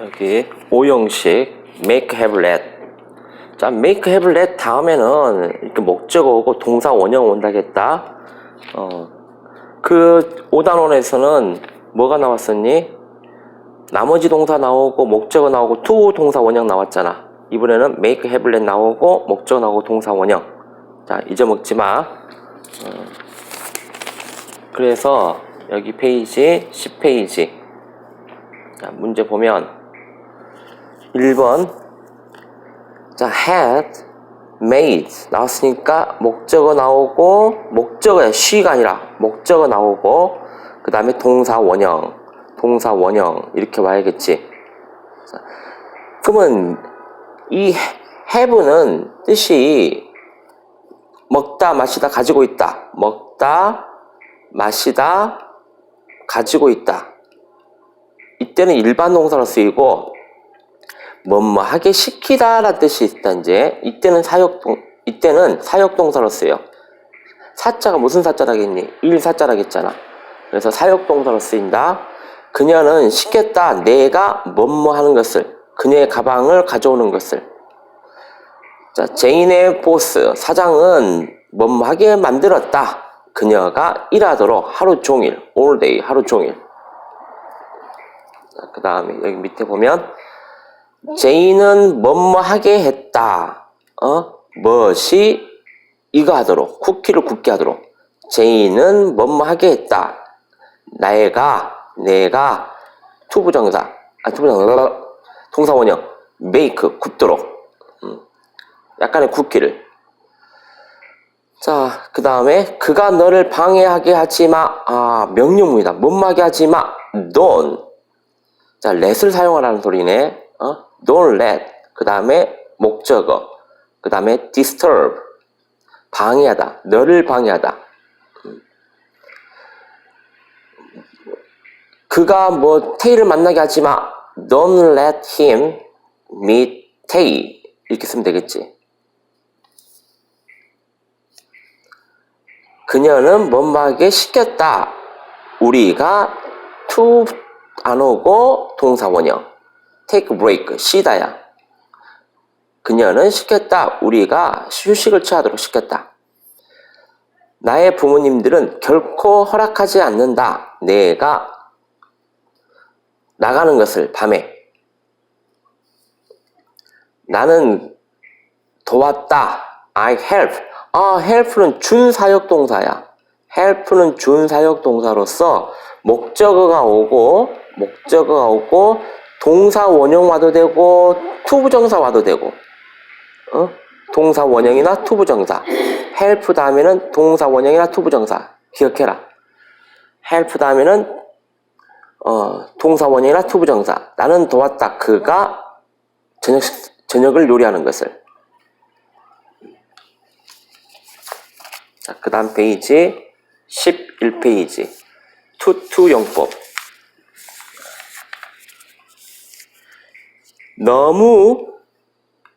여기 오형식 make have let. 자 make have let 다음에는 이렇게 목적어 오고 동사 원형 온다겠다. 어 그 5단원에서는 뭐가 나왔었니? 나머지 동사 나오고 목적어 나오고 to 동사 원형 나왔잖아. 이번에는 make have let 나오고 목적어 나오고 동사 원형. 자 잊어먹지 마. 어, 그래서 여기 페이지 10페이지 자 문제 보면 1번. 자 had made 나왔으니까 목적어 나오고 목적어야 she가 아니라 목적어 나오고 그 다음에 동사 원형 동사 원형 이렇게 와야겠지. 자, 그러면 이 have는 뜻이 먹다 마시다 가지고 있다. 먹다 마시다 가지고 있다 이때는 일반 동사로 쓰이고 뭐뭐 하게 시키다라는 뜻이 이제. 이때는 사역동 이때는 사역동사로 쓰여. 사자가 무슨 사자라겠니? 일 사자라겠잖아. 그래서 사역동사로 쓰인다. 그녀는 시켰다. 내가 뭐뭐 하는 것을 그녀의 가방을 가져오는 것을. 자 제인의 보스 사장은 뭐뭐 하게 만들었다. 그녀가 일하도록 하루 종일 day 하루 종일 그 다음에 여기 밑에 보면 제인은 뭐뭐 하게 했다. 어? 무엇이 이거 하도록 쿠키를 굽게 하도록 제인은 뭐뭐 하게 했다. 나애가 내가 투부정사 아 투부정사 동사원형 메이크 굽도록 음, 약간의 쿠키를 자, 그 다음에 그가 너를 방해하게 하지 마. 아, 명령문이다. 못마게 하지 마. don't. 자, let을 사용하라는 소리네. 어? don't let. 그 다음에 목적어. 그 다음에 disturb. 방해하다. 너를 방해하다. 음. 그가 뭐 테이를 만나게 하지 마. Don't let him meet Tay. 이렇게 쓰면 되겠지. 그녀는 뭔가에게 시켰다. 우리가 to 안 오고 동사 원형. take break. 쉬다야. 그녀는 시켰다. 우리가 휴식을 취하도록 시켰다. 나의 부모님들은 결코 허락하지 않는다. 내가 나가는 것을 밤에 나는 도왔다. I help. 아, help는 준사역 동사야. Help는 준 사역 동사로서 목적어가 오고 목적어가 오고 동사 원형 와도 되고 투부정사 와도 되고 어? 동사 원형이나 투부정사. help 다음에는 동사 원형이나 투부정사. 기억해라. help 다음에는 어, 동사 원형이나 투부정사. 나는 도왔다. 그가 저녁, 저녁을 요리하는 것을. 자, 그 다음 페이지 11페이지. 투투 용법. 너무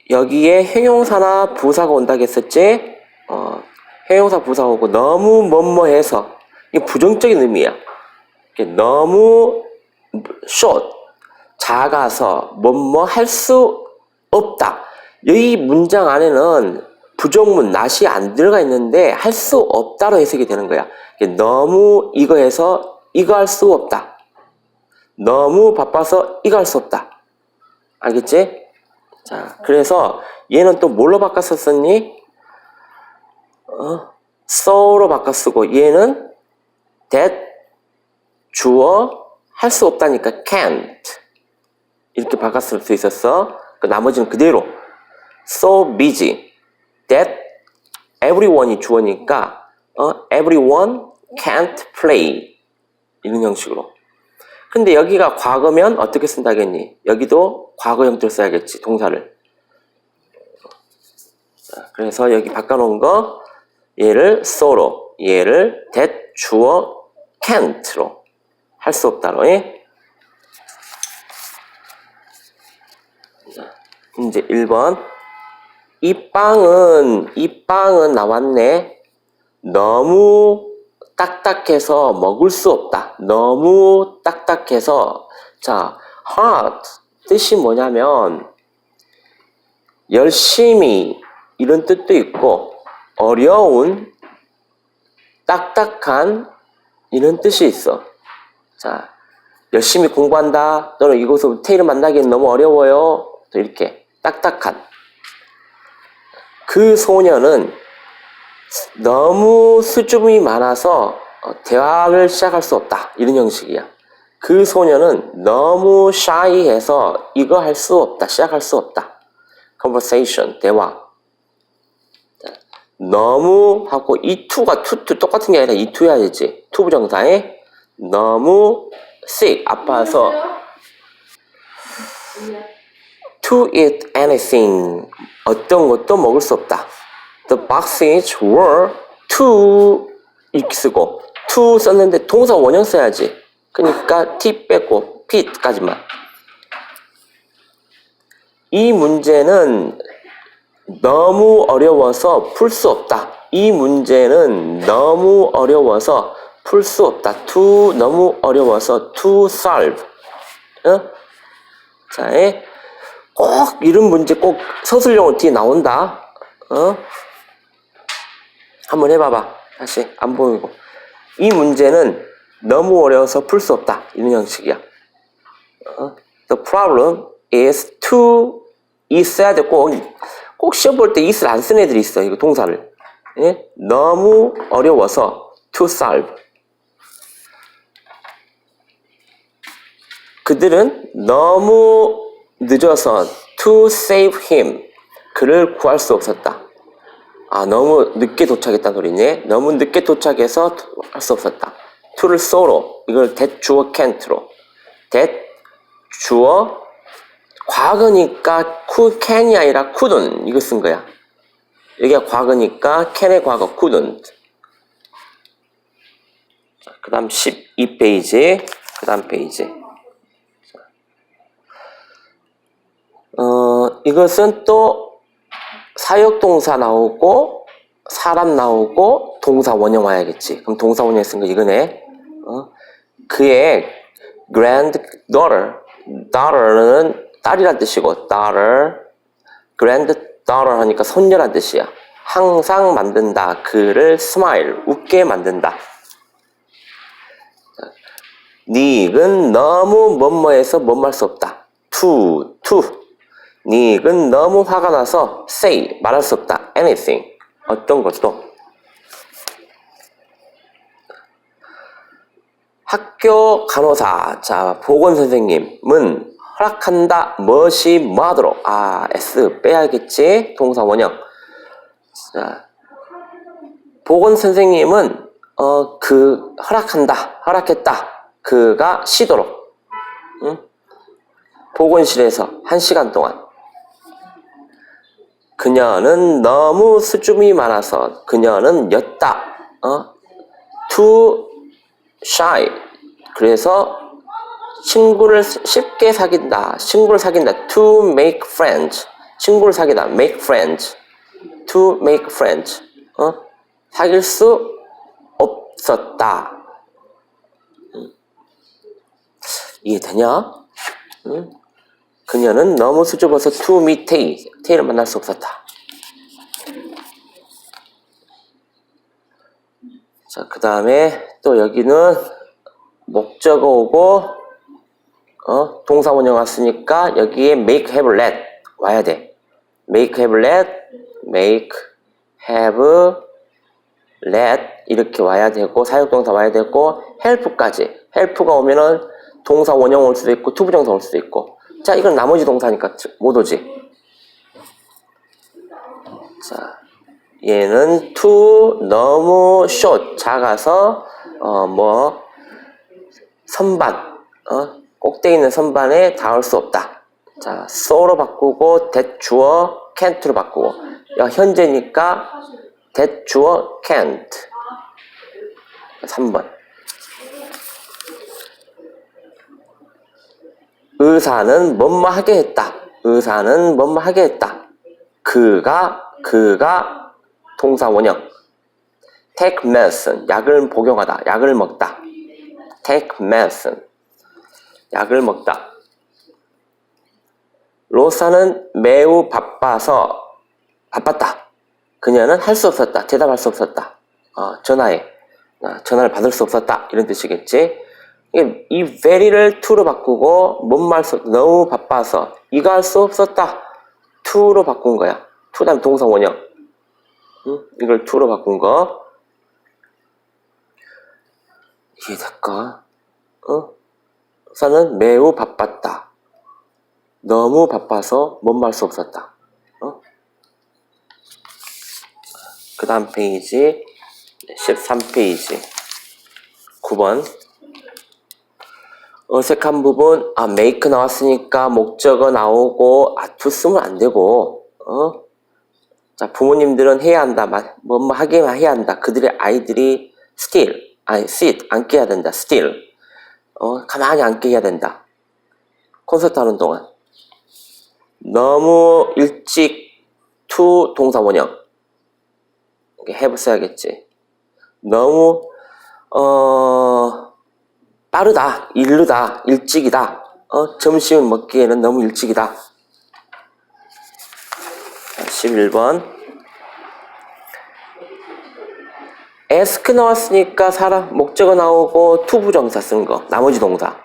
여기에 형용사나 부사가 온다고 했었지? 어, 형용사 부사가 오고 너무 뭐뭐해서. 이게 부정적인 의미야. 너무 short 작아서 뭐뭐 할 수 없다. 이 문장 안에는 부정문 낫이 안 들어가 있는데 할 수 없다로 해석이 되는 거야. 너무 이거 해서 이거 할 수 없다. 너무 바빠서 이거 할 수 없다. 알겠지? 자, 그래서 얘는 또 뭘로 바꿔 썼었니? 어, so로 바꿔 쓰고 얘는 that 주어 할 수 없다니까 can't 이렇게 쓸수 있었어. 그 나머지는 그대로 so busy that everyone이 주어니까 어, everyone can't play 이런 형식으로. 근데 여기가 과거면 어떻게 쓴다겠니? 여기도 과거 형태로 써야겠지 동사를. 자, 그래서 여기 바꿔놓은 거 얘를 so로 얘를 that 주어 can't로 할 수 없다로. 예? 자, 이제 1번 이 빵은 이 빵은 나왔네. 너무 딱딱해서 먹을 수 없다. 너무 딱딱해서 자 hard 뜻이 뭐냐면 열심히 이런 뜻도 있고 어려운 딱딱한 이런 뜻이 있어. 자, 열심히 공부한다. 또는 이곳을 테이를 만나기엔 너무 어려워요. 또 이렇게 딱딱한. 그 소녀는 너무 수줍음이 많아서 어, 대화를 시작할 수 없다. 이런 형식이야. 그 소녀는 너무 shy해서 이거 할 수 없다. 시작할 수 없다. conversation, 대화. 자, 너무 하고 이 to, to 똑같은 게 아니라 이 to야 되지. to 부정사에 너무 sick, 아파서 to eat anything, 어떤 것도 먹을 수 없다. The boxes were to 이렇게 쓰고 to 썼는데 동사 원형 써야지. 그러니까 t 빼고 pit까지만. 이 문제는 너무 어려워서 풀 수 없다. 이 문제는 너무 어려워서 풀 수 없다. to 너무 어려워서 to solve. 어? 자, 에, 꼭 이런 문제 꼭 서술형으로 뒤에 나온다. 어? 한번 해봐봐. 다시 안 보이고. 이 문제는 너무 어려워서 풀 수 없다. 이런 형식이야. 어? The problem is to 있어야 돼. 꼭, 꼭 시험 볼 때 is를 안쓴 애들이 있어. 이거 동사를. 예? 너무 어려워서 to solve. 그들은 너무 늦어서 to save him. 그를 구할 수 없었다. 아, 너무 늦게 도착했다는 소리네. 너무 늦게 도착해서 할 수 없었다. to를 so로, 이걸 that 주어 can't로. that 주어 과거니까 could, can이 아니라 couldn't 이거 쓴 거야. 여기가 과거니까 can의 과거 couldn't. 그 다음 12페이지, 그 다음 페이지. 어, 이것은 또 사역동사 나오고 사람 나오고 동사 원형 와야겠지. 그럼 동사 원형 쓴거 이거네. 어? 그의 granddaughter, daughter는 딸이란 뜻이고 daughter, granddaughter 하니까 손녀란 뜻이야. 항상 만든다. 그를 smile, 웃게 만든다. 닉은 너무 뭐뭐해서 뭐뭐할 수 없다. to, to. 닉은 너무 화가 나서 say, 말할 수 없다. anything. 어떤 것도. 학교 간호사, 자, 보건 선생님은 허락한다, 무엇이 뭐하도록. 아, S 빼야겠지? 동사 원형. 자, 보건 선생님은, 어, 그, 허락한다, 허락했다. 그가 쉬도록. 응? 보건실에서 한 시간 동안. 그녀는 너무 수줍음이 많아서 그녀는 였다. 어? too shy. 그래서 친구를 쉽게 사귄다. 친구를 사귄다. to make friends. 친구를 사귀다. make friends. to make friends. 어? 사귈 수 없었다. 음. 이해되냐? 응? 그녀는 너무 수줍어서 meet Tay. Tay를 만날 수 없었다. 자, 그 다음에 또 여기는 목적어고, 어, 동사 원형 왔으니까 여기에 make, have, let 와야 돼. make, have, let, make, have, let 이렇게 와야 되고 사역동사 와야 되고 help까지. help가 오면은 동사 원형 올 수도 있고 투부정사 올 수도 있고 자, 이건 나머지 동사니까 못 오지. 자, 얘는 to 너무 short 작아서 어 뭐 선반 어 꼭대기 있는 선반에 닿을 수 없다. 자, so로 바꾸고 that 주어 can't로 바꾸고 야, 현재니까 that 주어 can't 3번 의사는 뭐뭐 하게 했다. 의사는 뭐뭐 하게 했다. 그가 그가 동사 원형. take medicine 약을 복용하다. 약을 먹다. take medicine 약을 먹다. 로사는 매우 바빠서 바빴다. 그녀는 할 수 없었다. 대답할 수 없었다. 어, 전화에 어, 전화를 받을 수 없었다. 이런 뜻이겠지. 이게 이 very를 to로 바꾸고 뭔말 수, 너무 바빠서 이거 할 수 없었다. to로 바꾼 거야. to 다음 동사 원형. 응? 이걸 to로 바꾼 거. 이해될까? 어? 사는 매우 바빴다. 너무 바빠서 뭔말 수 없었다. 어? 그 다음 페이지 13페이지 9번 어색한 부분 아 make 나왔으니까 목적어 나오고 아 to 쓰면 안 되고 어? 자 부모님들은 해야 한다 뭐, 뭐 하게 해야 한다. 그들의 아이들이 still 아니 sit 앉게 해야 된다 still. 어 가만히 앉게 해야 된다. 콘서트 하는 동안. 너무 일찍 to 동사 원형. 써야겠지. 너무 어 빠르다 이르다 일찍이다. 어 점심 먹기에는 너무 일찍이다. 11번. 에스크 나왔으니까 사람 목적어 나오고 투부 정사 쓴 거 나머지 동사.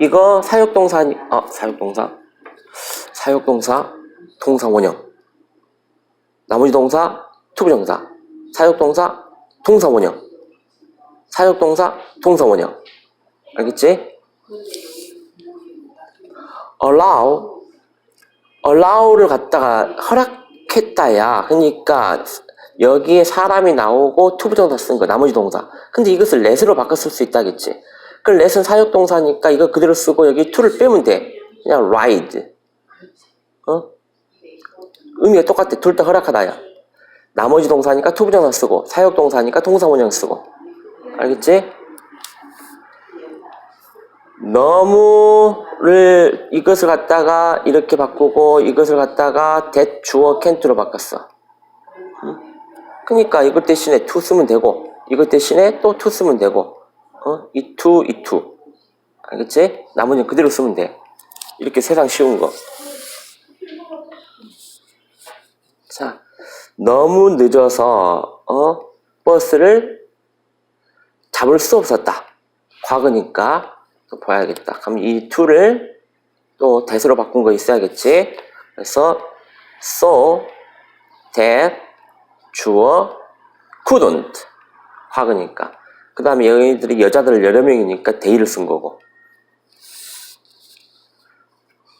이거 사역 동사 어 사역 동사? 사역 동사 동사 원형. 나머지 동사 투부 정사. 사역 동사 동사 원형 사역동사 동사 원형. 알겠지? allow allow를 갖다가 허락했다야. 그러니까 여기에 사람이 나오고 투부 정사 쓴 거 나머지 동사. 근데 이것을 let으로 쓸수 있다겠지. 그 let은 사역 동사니까 이거 그대로 쓰고 여기 to를 빼면 돼. 그냥 ride. 어? 의미가 똑같아. 둘 다 허락하다야. 나머지 동사니까 투부 정사 쓰고 사역 동사니까 동사 원형 쓰고 알겠지? 너무를 이것을 갖다가 이렇게 바꾸고 이것을 갖다가 that 주어 can't로 바꿨어 그러니까 이것 대신에 to 쓰면 되고 이것 대신에 또 to 쓰면 되고 어? 이 to, 이 to 알겠지? 나머지는 그대로 쓰면 돼 이렇게 세상 쉬운 거 자, 너무 늦어서 어? 버스를 잡을 수 없었다. 과거니까 또 봐야겠다. 그럼 이 to를 또 that으로 바꾼 거 있어야겠지? 그래서 so that 주어 couldn't 과거니까. 그 다음에 여기들이 여자들 여러 명이니까 they를 쓴 거고.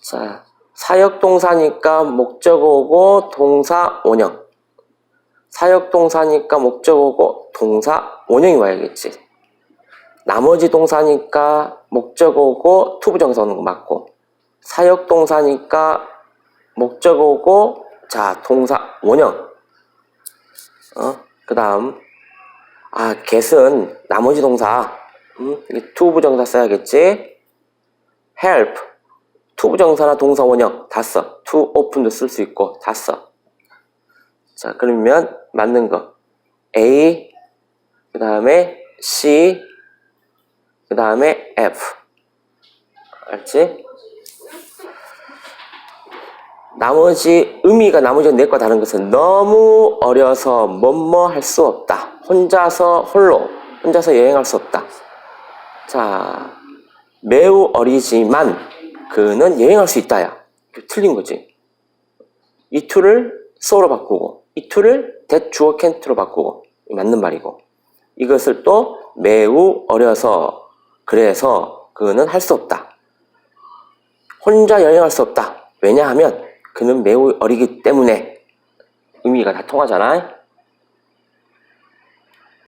자 사역동사니까 목적어고 동사 원형. 사역동사니까 목적어고 동사 원형이 와야겠지 나머지 동사니까 목적어고 투부정사 오는 거 맞고 사역 동사니까 목적어고 자 동사 원형 어? 그 다음, 아, get은 나머지 동사, 음? 투부정사 써야겠지? help, 투부정사나 동사 원형 다 써. to open도 쓸 수 있고 다 써. 자, 그러면 맞는 거. A, 그 다음에 C, 그 다음에 F. 알지? 나머지 의미가 나머지 내과 다른 것은 너무 어려서 뭐뭐 할 수 없다. 혼자서 홀로 혼자서 여행할 수 없다. 자, 매우 어리지만 그는 여행할 수 있다야. 틀린 거지. 이 to를 so로 바꾸고 이 to를 that 주어 can't로 바꾸고 맞는 말이고 이것을 또 매우 어려서 그래서 그는 할 수 없다. 혼자 여행할 수 없다. 왜냐하면 그는 매우 어리기 때문에 의미가 다 통하잖아.